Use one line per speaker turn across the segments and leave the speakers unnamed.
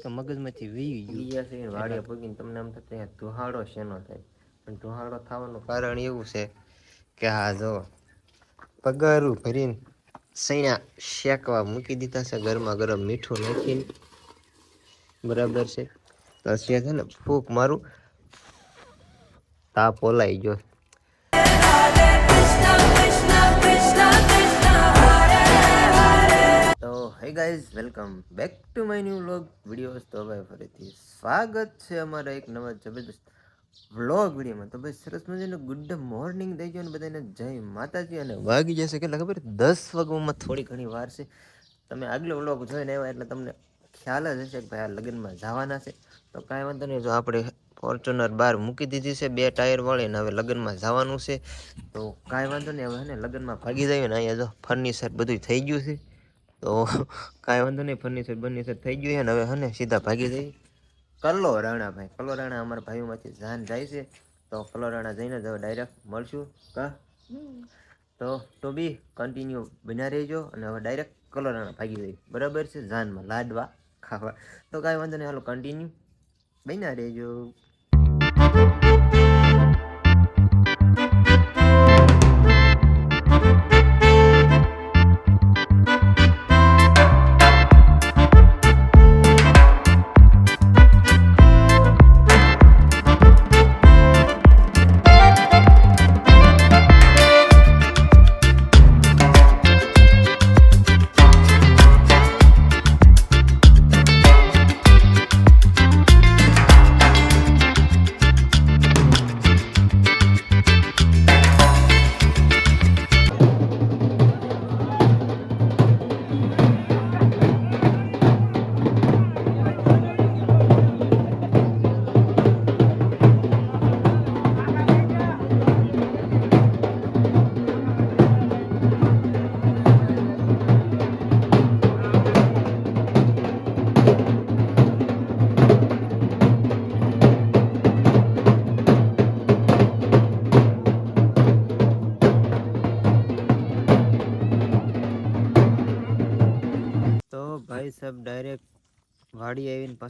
કે મગજમાંથી વી ગયું.
છે વાડિયા પગીને તમને આમ થતા ધુહાડો શેનો થાય. પણ ધુહાડો થવાનું કારણ એવું છે કે હા જો પગારું ભરીને સૈણા શેકવા મૂકી દીધા છે ગરમા ગરમ મીઠું નાખીને. બરાબર છે? તો છે ને ફૂંક મારું. તાપ ઓલાઈ ગયો. તો guys welcome back to my new vlog videos તો ભાઈ ફરીથી સ્વાગત છે અમારા એક નવા જબરદસ્ત વ્લોગ વિડીયોમાં. તો ભાઈ, સરસ મજાને ગુડ મોર્નિંગ થઈ ગયો અને બધાને જય માતાજી અને વાગી જશે કેટલા ખબર? દસ વાગવામાં થોડી ઘણી વાર છે. તમે આગલો વ્લોગ જોઈને આવ્યા એટલે તમને ખ્યાલ જ હશે કે ભાઈ, આ લગ્નમાં જવાના છે. તો કાંઈ વાંધો નહીં, જો આપણે ફોર્ચ્યુનર બહાર મૂકી દીધી છે બે ટાયર વાળી ને હવે લગ્નમાં જવાનું છે. તો કાંઈ વાંધો નહીં, હવે ને, લગ્નમાં ભાગી જઈએ ને અહીંયા જો ફર્નિચર બધું થઈ ગયું છે. તો કાંઈ વાંધો નહીં ફર્નિચર બર્નિચર થઈ ગયું છે ને હવે હને સીધા ભાગી જઈ કલ્લો રાણા ભાઈ કલ્લો રાણા અમારા ભાઈઓમાંથી જાન જાય છે. તો કલ્લો રાણા જઈને જ હવે ડાયરેક્ટ મળશું, કા? તો તો બી કન્ટિન્યુ બન્યા રહેજો અને હવે ડાયરેક્ટ કલ્લો રાણા ભાગી જઈ બરાબર છે? જાનમાં લાડવા ખાવા. તો કાંઈ વાંધો નહીં, હાલો કન્ટિન્યુ બન્યા રહેજો.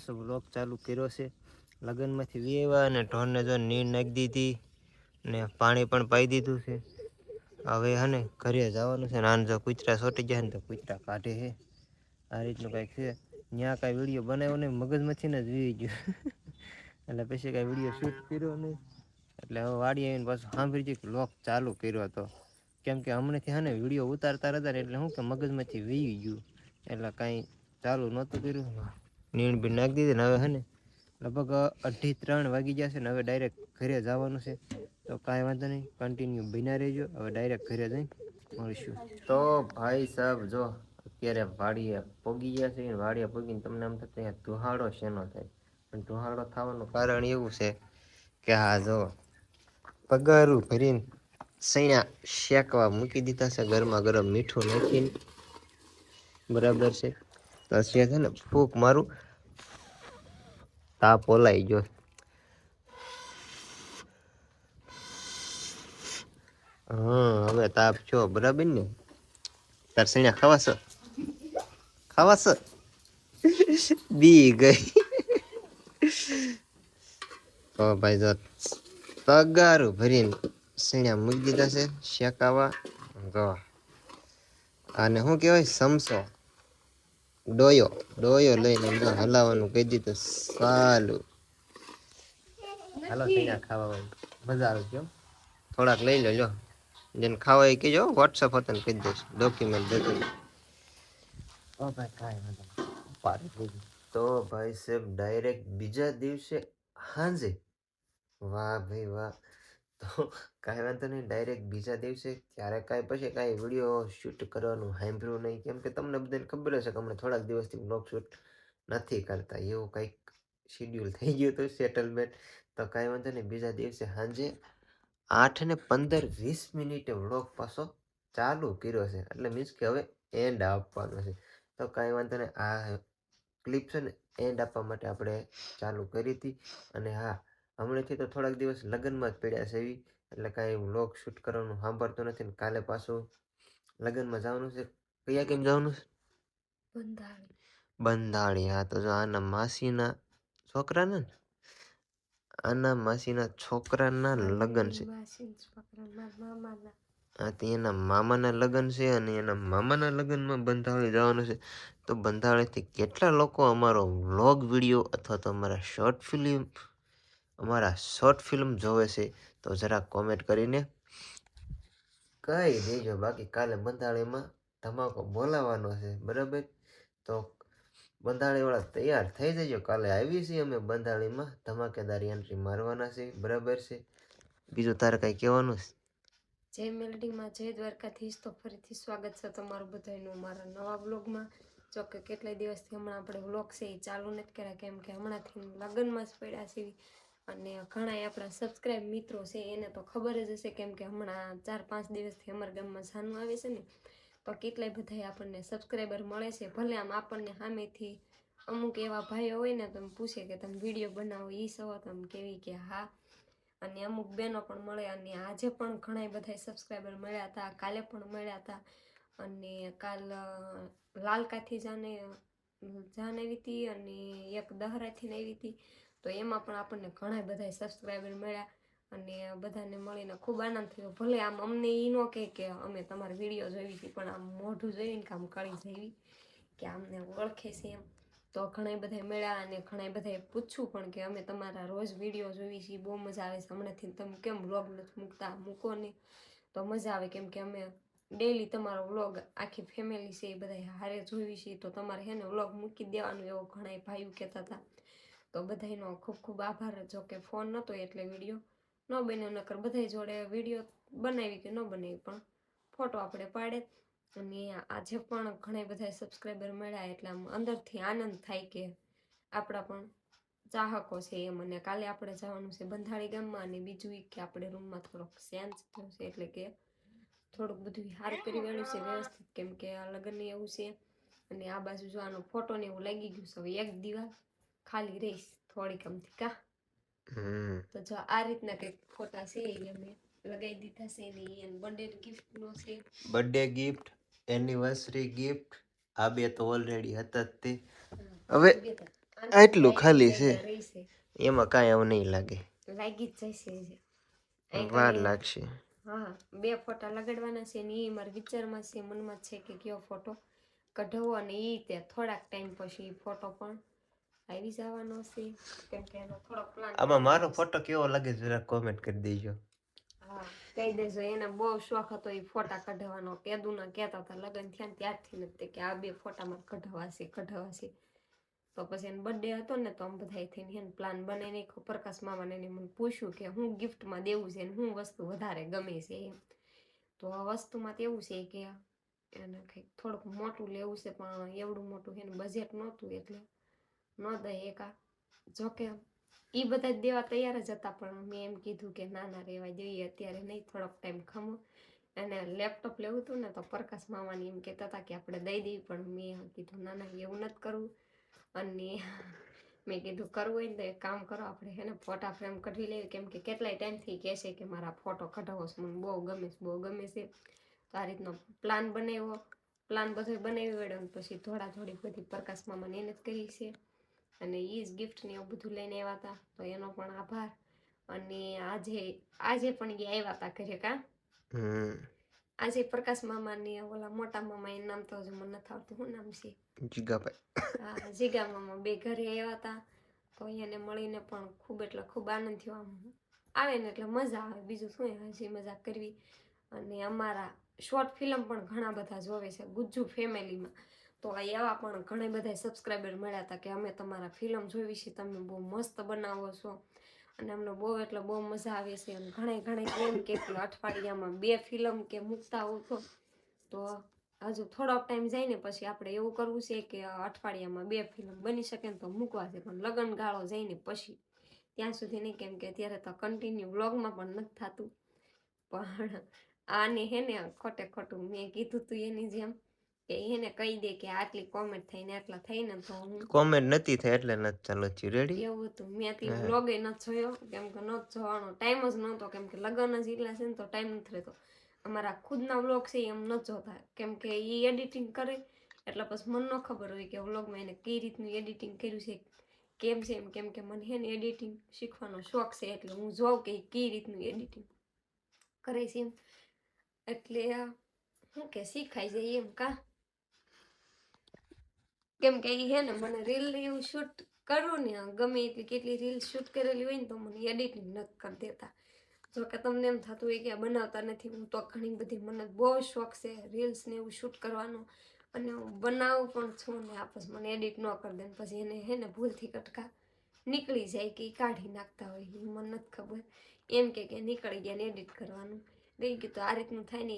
પાછો બ્લોક ચાલુ કર્યો છે. લગ્નમાંથી વેવા અને ઢોરને જો નીર નાખી દીધી ને પાણી પણ પાઈ દીધું છે. હવે હને ઘરે જવાનું છે ને આને જો કૂતરા સોટી જાય ને તો કૂતરા કાઢે છે આ રીતનું કાંઈક છે. ત્યાં કાંઈ વીડિયો બનાવ્યો નહીં, મગજમાંથી ને જ વી ગયું. એટલે પછી કાંઈ વીડિયો શૂટ કર્યો નહીં. એટલે હવે વાડી આવીને પાછું સાંભળી કે બ્લોક ચાલુ કર્યો હતો. કેમ કે હમણાંથી હા ને વીડિયો ઉતારતા હતા એટલે શું કે મગજમાંથી વી ગયું. એટલે કાંઈ ચાલુ નહોતું કર્યું. નીણ બીણ નાખી દીધી હવે હે ને લગભગ અઢી ત્રણ વાગી જશે ને હવે ડાયરેક્ટ ઘરે જવાનું છે. તો કાંઈ વાંધો નહીં કન્ટિન્યુ બીના રહેજો, હવે ડાયરેક્ટ ઘરે જઈ મળીશું. તો ભાઈ સાહેબ જો અત્યારે વાડીએ પોગી ગયા છે, વાડીએ પોગીને તમને આમ થતું અહીંયા ધુહાડો શેનો થાય? પણ ધુહાડો થવાનું કારણ એવું છે કે હા જો પગારું ભરીને સૈણા શેકવા મૂકી દીધા છે, ગરમા ગરમ મીઠું નાખીને. બરાબર છે? તો છે ને ફૂક મારું તાપ ઓલાઈ ગયો. હા હવે તાપ છો, બરાબર ને? તાર ખાવાસ ખાવાસ બી ગઈ. તો ભાઈ જો, તગારું ભરીને સૈણા મૂકી દીધા છે, શેકાવા. જો, આને શું કહેવાય? સમસો. ડોયો ડોયો લઈને જો હલાવવાનું કહી દીધું. સારું હાલો સૈણા ખાવા મજા આવે છે થોડાક લઈ લો જો જેને ખાવા એ કહેજો વોટ્સઅપ હતા ને કહી દઈશ. ડોક્યુમેન્ટ દેજો ઓ ભાઈ કાંઈ વાંધો પાડી તો ભાઈ સાહેબ ડાયરેક્ટ બીજા દિવસે હાંજે. વાહ ભાઈ વાહ. તો કાંઈ વાંધો નહીં ડાયરેક્ટ બીજા દિવસે ક્યારે કાંઈ પછી કાંઈ વીડિયો શૂટ કરવાનું સાંભળ્યું નહીં. કેમ કે તમને બધાને ખબર હશે કે હમણાં થોડાક દિવસથી બ્લોગ શૂટ નથી કરતા. એવું કંઈક શેડ્યુલ થઈ ગયું હતું સેટલમેન્ટ તો કાંઈ વાંધો નહીં, બીજા દિવસે સાંજે આઠ ને પંદર વીસ મિનિટે વ્લોગ પાછો ચાલુ કર્યો છે. એટલે મીન્સ કે હવે એન્ડ આપવાનો છે. તો કાંઈ વાંધો નહીં, આ ક્લિપ છે ને એન્ડ આપવા માટે આપણે ચાલુ કરી હતી. અને હા હમણાંથી તો થોડાક દિવસ લગ્નમાં જ પડ્યા છે એવી. એટલે કાંઈ વ્લોગ શૂટ કરવાનું સાંભળતો નથી ને કાલે પાછું લગ્નમાં જવાનું છે. કયા કેમ જવાનું છે? બંધાળી હા તો જો આના માસીના છોકરાના ને? આના માસીના છોકરાના લગ્ન છે. હા તે એના મામાના લગ્ન છે અને એના મામાના લગ્નમાં બંધાળી જવાનું છે. તો બંધાવળીથી કેટલા લોકો અમારો વ્લોગ વીડિયો અથવા તો અમારા શોર્ટ ફિલ્મ અમારા શોર્ટ ફિલ્મ જોવે છે, તો જરા કોમેન્ટ કરીને કહી દેજો. બાકી કાલે બંધાળીમાં ધમાકો બોલાવવાનો છે, બરાબર? તો બંધાળીવાળા તૈયાર થઈ જજો. કાલે આવી છીએ અમે બંધાળીમાં. ધમાકેદાર એન્ટ્રી મારવાના છે, બરાબર છે? બીજું તારે કાંઈ કહેવાનું છે?
જય મેલડીમાં જય દ્વારકાધીશ. તો ફરીથી સ્વાગત છે તમારું બધાનું મારા નવા બ્લોગમાં જો કે કેટલાય દિવસથી હમણાં આપણે બ્લોગ છે એ ચાલુ નથી કર્યા, કેમ કે હમણાંથી લગ્નમાં જ પડ્યા છીએ અને ઘણાય આપણા સબસ્ક્રાઈબ મિત્રો છે, એને તો ખબર જ હશે કેમ કે હમણાં ચાર પાંચ દિવસથી અમારા ગામમાં જાનું આવે છે ને, તો કેટલાય બધાય આપણને સબસ્ક્રાઈબર મળે છે. ભલે આમ આપણને સામેથી અમુક એવા ભાઈઓ હોય ને તમે પૂછે કે તમે વીડિયો બનાવો એ સવા તમે કેવી કે હા. અને અમુક બહેનો પણ મળે, અને આજે પણ ઘણા બધા સબસ્ક્રાઈબર મળ્યા હતા, કાલે પણ મળ્યા હતા. અને કાલ લાલકાથી જાને, જાન આવી હતી અને એક દહરાથી આવી હતી. તો એમાં પણ આપણને ઘણા બધા સબસ્ક્રાઈબર મળ્યા અને બધાને મળીને ખૂબ આનંદ થયો. ભલે આમ અમને એ ન કહે કે અમે તમારી વીડિયો જોઈ હતી, પણ આમ મોઢું જોઈને કે આમ કળી જેવી કે આમને ઓળખે છે એમ. તો ઘણા બધા મળ્યા અને ઘણા બધાએ પૂછ્યું પણ કે અમે તમારા રોજ વીડિયો જોઈ છીએ, બહુ મજા આવે છે. હમણાંથી તમે કેમ વ્લોગ નથી મૂકતા, મૂકો ને તો મજા આવે કેમ કે અમે ડેઈલી તમારો વ્લોગ આખી ફેમિલી છે એ બધા હારે જોઈ છીએ. તો તમારે હે ને વ્લોગ મૂકી દેવાનું એવો ઘણા ભાઈઓ કહેતા હતા. તો બધાનો ખૂબ ખૂબ આભાર. જો કે ફોન નહોતો એટલે વીડિયો ન બન્યો, નકર બધા જોડે વીડિયો બનાવી કે ન બનાવી, પણ ફોટો આપણે પાડે. અને આજે પણ ઘણા બધા સબસ્ક્રાઈબર મળ્યા, એટલે આમ અંદરથી આનંદ થાય કે આપણા પણ ચાહકો છે એમ. અને કાલે આપણે જવાનું છે બંધાળી ગામમાં, અને બીજું એક કે આપણે રૂમમાં થોડોક સેન્સ થયો છે, એટલે કે થોડુંક બધું હાર કરી વેણ્યું છે વ્યવસ્થિત, કેમ કે આ લગ્ન એવું છે. અને આ બાજુ જો આનો ફોટો ને એવું લાગી ગયું છે, હવે એક દિવાલ ખાલી રહીશ થોડીક અમથી કા? તો જો આ રીતના કંઈક ફોટા છે એ અમે લગાવી દીધા છે ને એ બર્થડે ગિફ્ટનો છે.
બર્થડે ગિફ્ટ એનિવર્સરી ગિફ્ટ આ બે તો ઓલરેડી હતા જ તે. હવે આટલું ખાલી છે. એમાં કાંઈ એવું નહીં લાગે.
લાગી જ જશે
વાર લાગશે.
હા બે ફોટા લગાડવાના છે ને એ મારા વિચારમાં છે મનમાં છે કે કયો ફોટો કઢાવો અને એ તે થોડાક ટાઈમ પછી ફોટો પણ આવી જવાનો છે. કેમ કે એનો થોડો પ્લાન
આમાં મારો ફોટો કેવો લાગે જરા કોમેન્ટ કરી દેજો.
હા કહી દેજો. એને બહુ શોખ હતો એ ફોટા કઢાવવાનો. કેદુના કહેતા હતા. લગ્ન થયા ને ત્યારથી નથી કે આ બે ફોટામાં કઢાવા છે કઢાવા છે. તો પછી એનો બર્થડે હતો ને તો આમ બધા થઈને એને પ્લાન બને નાખ્યો. પ્રકાશ મામાને એને મને પૂછ્યું કે હું ગિફ્ટમાં દેવું છે ને હું વસ્તુ વધારે ગમે છે એમ. તો આ વસ્તુમાં તો એવું છે કે એને કંઈક થોડુંક મોટું લેવું છે પણ એવડું મોટું એનું બજેટ નહોતું એટલે ન દઈ એકા. જોકે એ બધા દેવા તૈયાર જ હતા, પણ મેં એમ કીધું કે ના ના રહેવા જોઈએ, અત્યારે નહીં, થોડોક ટાઈમ ખમો. અને લેપટોપ લેવું હતું ને તો પ્રકાશ મામાની એમ કહેતા હતા કે આપણે દઈ દઈએ, પણ મેં કીધું, ના ના, એવું નથી કરવું. અને મેં કીધું, કરવું હોય ને તો એક કામ કરો, આપણે હે ને ફોટા ફ્રેમ કઢી લઈએ કેમ કે કેટલાય ટાઈમથી કહે છે કે મારા ફોટો કઢાવો છે, મને બહુ ગમે છે, બહુ ગમે છે. તો આ રીતનો પ્લાન બનાવ્યો. પ્લાન બધો બનાવી વળ્યો પછી થોડા થોડી બધી પ્રકાશ મામાને એને જ કરી છે. અને એ જ ગિફ્ટને એવું બધું લઈને આવ્યા હતા. તો એનો પણ આભાર. અને આજે આજે પણ એ આવ્યા હતા ઘરે કા? આજે પ્રકાશ મામાની ઓલા મોટા મામા એનું નામ તો હજુ મને નથી આવતું. શું નામ છે?
જીગાભાઈ.
હા જીગા મામા બે ઘરે આવ્યા હતા. તો એને મળીને પણ ખૂબ એટલે ખૂબ આનંદ થયો. આમ આવે ને એટલે મજા આવે. બીજું શું હજી મજા કરવી? અને અમારા શોર્ટ ફિલ્મ પણ ઘણા બધા જોવે છે. ગુજ્જુ ફેમિલીમાં તો એવા પણ ઘણા બધા સબસ્ક્રાઈબર મળ્યા હતા કે અમે તમારા ફિલ્મ જોઈ છે, તમે બહુ મસ્ત બનાવો છો. અને અમને બહુ એટલે બહુ મજા આવે છે અને ઘણા ઘણા એમ કે અઠવાડિયામાં બે ફિલ્મ કે મૂકતા હોવ છો તો હજુ થોડોક ટાઈમ જાય ને પછી આપણે એવું કરવું છે કે અઠવાડિયામાં બે ફિલ્મ બની શકે ને તો મૂકવા છે, પણ લગ્ન ગાળો જઈને પછી. ત્યાં સુધી નહીં કેમ કે અત્યારે તો કન્ટિન્યુ વ્લોગમાં પણ નથી થતું. પણ આને હે ને ખોટે ખોટું મેં કીધું તું એની જેમ. કે એને કહી દે કે આટલી કોમેન્ટ થઈને આટલા થઈને તો હું
કોમેન્ટ નથી થઈ એટલે નથી ચાલો છું. રેડી
એવું હતું. મેં તે વ્લોગે નથી જોયો. કેમ કે ન જોવાનો ટાઈમ જ નહોતો. કેમ કે લગ્ન જ એટલા છે ને તો ટાઈમ નથી રહેતો. અમારા ખુદના વ્લોગ છે એમ ન જોતા. કેમ કે એ એડિટિંગ કરે. એટલે પછી મને ન ખબર હોય કે વ્લોગમાં એને કઈ રીતનું એડિટિંગ કર્યું છે કેમ છે એમ. કેમ કે મને હે ને એડિટિંગ શીખવાનો શોખ છે. એટલે હું જોઉં કે કઈ રીતનું એડિટિંગ કરે છે એમ. એટલે શું કે શીખાય છે એમ કા? કેમ કે એ હે ને મને રીલ એવું શૂટ કરું ને, ગમે એટલી કેટલી રીલ શૂટ કરેલી હોય ને તો મને એડિટિંગ નથી કરી દેતા. જો કે તમને એમ થતું હોય કે બનાવતા નથી, હું તો ઘણી બધી મને બહુ શોખ છે રીલ્સ ને એવું શૂટ કરવાનો. અને હું બનાવું પણ છું ને આપસ મને એડિટ ન કરી દે પછી એને હે ને ભૂલથી કટકા નીકળી જાય કે એ કાઢી નાખતા હોય એ મને નથી ખબર. એમ કે કે નીકળી ગયા ને એડિટ કરવાનું. રહી ગયું તો આ રીતનું થાય ને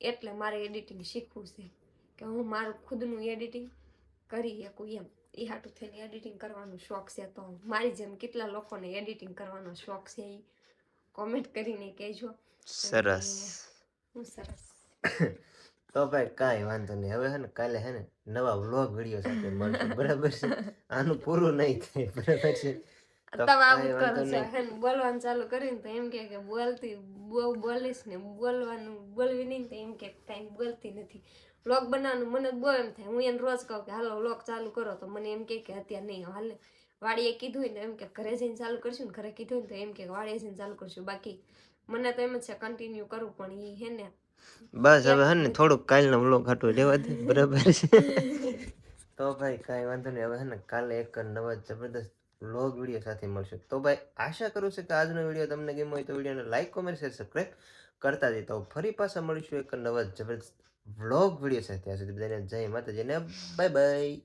એટલે મારે એડિટિંગ શીખવું છે, કે હું મારું ખુદનું એડિટિંગ કરી શકું એમ. એ હાટું થઈને એડિટિંગ કરવાનો શોખ છે તો મારી જેમ કેટલા લોકોને એડિટિંગ કરવાનો શોખ છે એ કોમેન્ટ કરીને કહેજો.
સરસ.
હું સરસ.
તો ભાઈ કાંઈ વાંધો નહીં. હવે હે ને કાલે હે ને નવા વ્લોગ વીડિયો સાથે મળશે. બરાબર છે? આનું પૂરું નહીં થાય. બરાબર છે?
બોલવાનું ચાલુ કરીને તો એમ કે કે બોલતી બહુ બોલીશ ને બોલવાનું બોલવી નહીં તો એમ કે કાંઈ બોલતી નથી. વ્લોગ બનાવવાનું મને બહુ એમ થાય. હું એને રોજ કહું કે હાલો વ્લોગ ચાલુ કરો. તો મને એમ કહે કે અત્યારે નહીં હાલે. વાડીએ કીધું હોય ને એમ કે ઘરે જઈને ચાલુ કરશું ને? ઘરે કીધું હોય ને તો એમ કે વાડીએ જઈને ચાલુ કરશું. બાકી મને તો એમ જ છે કન્ટિન્યુ કરવું પણ એ હે ને
બસ હવે હે ને થોડુંક કાલનો વ્લોગ હાટો રહેવા દે. બરાબર છે. તો ભાઈ કાંઈ વાંધો નહીં. હવે હે ને કાલે એક નવા જબરદસ્ત વ્લોગ વીડિયો સાથે મળશે. તો ભાઈ આશા કરું છું કે આજનો વીડિયો તમને ગમ્યો હોય તો વિડીયોને લાઈક કોમેન્ટ શેર સબસ્ક્રાઈબ કરતા જઈએ તો ફરી પાછા મળીશું એક નવા જબરદસ્ત વ્લોગ વીડિયો સાથે. ત્યાં સુધી બધાને જય માતાજીને બાય બાય